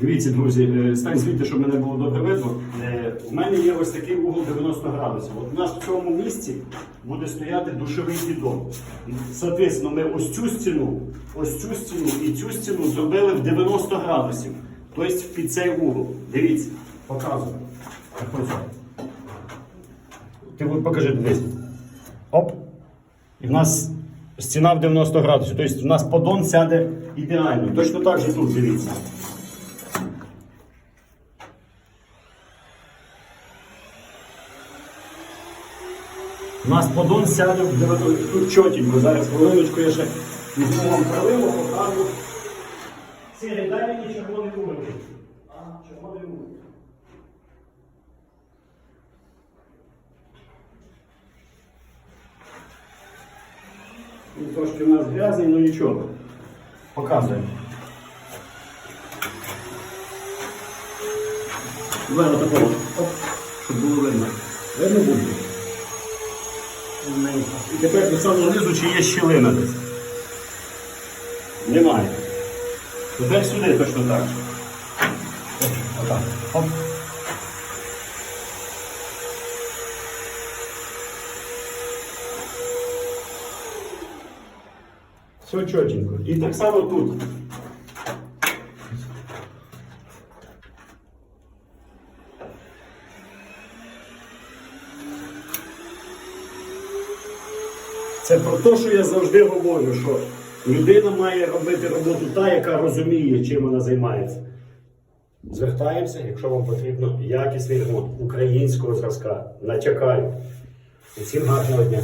Дивіться, друзі, е, стань звідти, щоб мене було добре видно. Е, У мене є ось такий угол 90 градусів. От у нас в цьому місці буде стояти душовий піддон. Соответственно, ми ось цю стіну, ось цю стіну і цю стіну зробили в 90 градусів. Тобто під цей угол. Дивіться, показую. Ти покажи, дивись. Оп. І в нас стіна в 90 градусів. Тобто в нас подон сяде ідеально. Точно так же тут дивіться. У нас подон сяде в 90 тут чотенько. Зараз хвилиночку я ще візьму вам правило, покажу. Сірі, дай мені червоний. А, червоний угол. Трошки у нас грязний, але нічого. Показуємо. Давай отакого. Оп, щоб було видно. Видно буде? І тепер до самого низу, чи є щілина десь. Немає. Тепер сюди точно так. Отак. Оп. Все чотенько. І так само тут. Це про те, що я завжди говорю, що людина має робити роботу та, яка розуміє, чим вона займається. Звертаємося, якщо вам потрібно якісний ремонт українського зразка. Начекаю. Усім гарного дня.